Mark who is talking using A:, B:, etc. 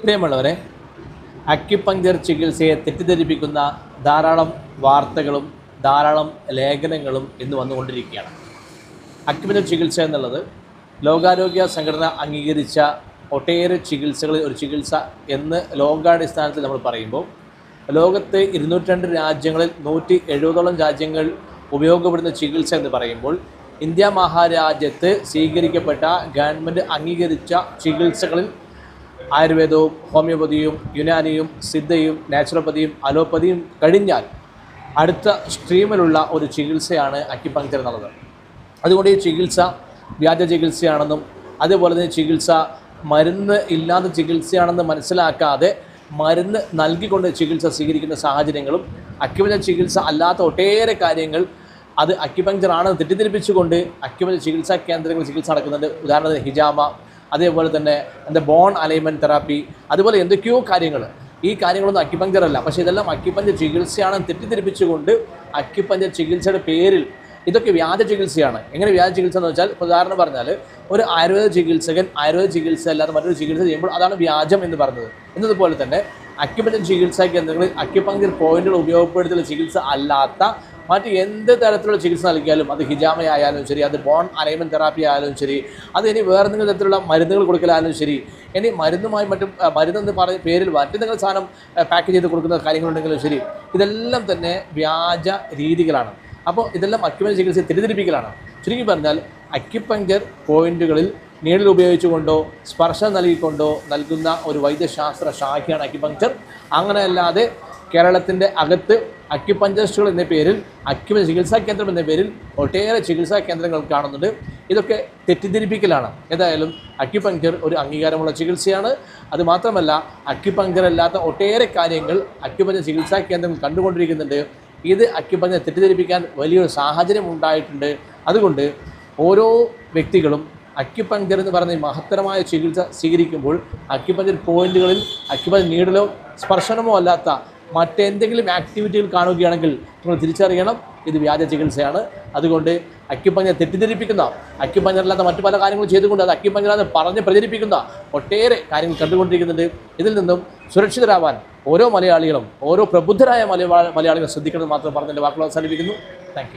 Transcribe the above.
A: പ്രിയമുള്ളവരെ അക്യുപങ്ചർ ചികിത്സയെ തെറ്റിദ്ധരിപ്പിക്കുന്ന ധാരാളം വാർത്തകളും ധാരാളം ലേഖനങ്ങളും ഇന്ന് വന്നുകൊണ്ടിരിക്കുകയാണ്. അക്യുപഞ്ചർ ചികിത്സ എന്നുള്ളത് ലോകാരോഗ്യ സംഘടന അംഗീകരിച്ച ഒട്ടേറെ ചികിത്സകളിൽ ഒരു ചികിത്സ എന്ന് ലോകാടിസ്ഥാനത്തിൽ നമ്മൾ പറയുമ്പോൾ ലോകത്തെ ഇരുന്നൂറ്റി രാജ്യങ്ങളിൽ നൂറ്റി എഴുപതോളം രാജ്യങ്ങൾ ഉപയോഗപ്പെടുന്ന ചികിത്സ എന്ന് പറയുമ്പോൾ ഇന്ത്യ മഹാരാജ്യത്ത് സ്വീകരിക്കപ്പെട്ട ഗവൺമെന്റ് അംഗീകരിച്ച ചികിത്സകളിൽ ആയുർവേദവും ഹോമിയോപ്പതിയും യുനാനിയും സിദ്ധയും നാച്ചുറോപ്പതിയും അലോപ്പതിയും കഴിഞ്ഞാൽ അടുത്ത സ്ട്രീമിലുള്ള ഒരു ചികിത്സയാണ് അക്യുപങ്ക്ചർ എന്നുള്ളത്. അതുകൊണ്ട് ഈ ചികിത്സ വ്യാജ ചികിത്സയാണെന്നും അതേപോലെ തന്നെ ചികിത്സ മരുന്ന് ഇല്ലാത്ത ചികിത്സയാണെന്ന് മനസ്സിലാക്കാതെ മരുന്ന് നൽകിക്കൊണ്ട് ചികിത്സ സ്വീകരിക്കുന്ന സാഹചര്യങ്ങളും അക്യുപഞ്ചർ ചികിത്സ അല്ലാത്ത ഒട്ടേറെ കാര്യങ്ങൾ അത് അക്യുപങ്ക്ചർ ആണെന്ന് തെറ്റിദ്ധരിപ്പിച്ചുകൊണ്ട് അക്യുപഞ്ചർ ചികിത്സാ കേന്ദ്രങ്ങളിൽ ചികിത്സ നടക്കുന്നുണ്ട്. ഉദാഹരണത്തിന് ഹിജാമ അതേപോലെ തന്നെ എന്താ ബോൺ അലൈൻമെന്റ് തെറാപ്പി അതുപോലെ എന്തൊക്കെയോ കാര്യങ്ങൾ ഈ കാര്യങ്ങളൊന്നും അക്യുപങ്ചർ അല്ല. പക്ഷേ ഇതെല്ലാം അക്യുപഞ്ചർ ചികിത്സയാണെന്ന് തെറ്റിദ്ധരിപ്പിച്ചുകൊണ്ട് അക്യുപഞ്ചർ ചികിത്സയുടെ പേരിൽ ഇതൊക്കെ വ്യാജ ചികിത്സയാണ്. എങ്ങനെ വ്യാജ ചികിത്സ എന്ന് വെച്ചാൽ ഉദാഹരണം പറഞ്ഞാൽ ഒരു ആയുർവേദ ചികിത്സകൻ ആയുർവേദ ചികിത്സ അല്ലാതെ മറ്റൊരു ചികിത്സ ചെയ്യുമ്പോൾ അതാണ് വ്യാജം എന്ന് പറഞ്ഞത്. എന്നതുപോലെ തന്നെ അക്യുപഞ്ചർ ചികിത്സാ കേന്ദ്രങ്ങളിൽ അക്യുപഞ്ചർ പോയിന്റുകൾ ഉപയോഗപ്പെടുത്തുന്ന ചികിത്സ അല്ലാത്ത മറ്റ് എന്ത് തരത്തിലുള്ള ചികിത്സ നൽകിയാലും അത് ഹിജാമ ആയാലും ശരി അത് ബോൺ അലൈൻമെന്റ് തെറാപ്പി ആയാലും ശരി അത് ഇനി വേറെ എന്തെങ്കിലും തരത്തിലുള്ള മരുന്നുകൾ കൊടുക്കലായാലും ശരി ഇനി മരുന്നുമായി മറ്റും മരുന്നെന്ന് പറഞ്ഞ പേരിൽ മറ്റെന്തെങ്കിലും സാധനം പാക്ക് ചെയ്ത് കൊടുക്കുന്ന കാര്യങ്ങളുണ്ടെങ്കിലും ശരി ഇതെല്ലാം തന്നെ വ്യാജ രീതികളാണ്. അപ്പോൾ ഇതെല്ലാം അക്യുപഞ്ചർ ചികിത്സയെ തിരിതിരിപ്പിക്കലാണ് ചുരുക്കി പറഞ്ഞാൽ അക്യുപഞ്ചർ പോയിന്റുകളിൽ നീളിൽ ഉപയോഗിച്ചുകൊണ്ടോ സ്പർശം നൽകിക്കൊണ്ടോ നൽകുന്ന ഒരു വൈദ്യശാസ്ത്ര ശാഖയാണ് അക്യുപഞ്ചർ അങ്ങനെയല്ലാതെ കേരളത്തിന്റെ അകത്ത് അക്യുപഞ്ചറിസ്റ്റുകൾ എന്ന പേരിൽ അക്യു ചികിത്സാ കേന്ദ്രം എന്ന പേരിൽ ഒട്ടേറെ ചികിത്സാ കേന്ദ്രങ്ങൾ കാണുന്നുണ്ട്. ഇതൊക്കെ തെറ്റിദ്ധരിപ്പിക്കലാണ്. ഏതായാലും അക്യുപങ്ക്ചർ ഒരു അംഗീകാരമുള്ള ചികിത്സയാണ്. അത് മാത്രമല്ല അല്ലാത്ത ഒട്ടേറെ കാര്യങ്ങൾ അക്യുപഞ്ചർ ചികിത്സാ കേന്ദ്രം കണ്ടുകൊണ്ടിരിക്കുന്നുണ്ട്. ഇത് അക്യുപഞ്ചർ തെറ്റിദ്ധരിപ്പിക്കാൻ വലിയൊരു സാഹചര്യം ഉണ്ടായിട്ടുണ്ട്. അതുകൊണ്ട് ഓരോ വ്യക്തികളും അക്യുപങ്ക്ചർ എന്ന് പറയുന്ന മഹത്തരമായ ചികിത്സ സ്വീകരിക്കുമ്പോൾ അക്യുപഞ്ചർ പോയിന്റുകളിൽ അക്യുപഞ്ചർ നീഡലോ സ്പർശനമോ അല്ലാത്ത മറ്റെന്തെങ്കിലും ആക്ടിവിറ്റികൾ കാണുകയാണെങ്കിൽ നിങ്ങൾ തിരിച്ചറിയണം. ഇത് വ്യാജ ചികിത്സയാണ്. അതുകൊണ്ട് അക്യുപഞ്ചർ തെറ്റിദ്ധരിപ്പിക്കുന്ന അക്യുപഞ്ഞറല്ലാത്ത മറ്റു പല കാര്യങ്ങളും ചെയ്തുകൊണ്ട് അത് അക്യുപഞ്ചറാന്ന് പറഞ്ഞ് പ്രചരിപ്പിക്കുന്ന ഒട്ടേറെ കാര്യങ്ങൾ കണ്ടുകൊണ്ടിരിക്കുന്നുണ്ട്. ഇതിൽ നിന്നും സുരക്ഷിതരാവാൻ ഓരോ മലയാളികളും ഓരോ പ്രബുദ്ധരായ മലയാളികൾ ശ്രദ്ധിക്കണം എന്ന് മാത്രം പറഞ്ഞതിന്റെ വാക്കുകൾ അവസാനിപ്പിക്കുന്നു. താങ്ക്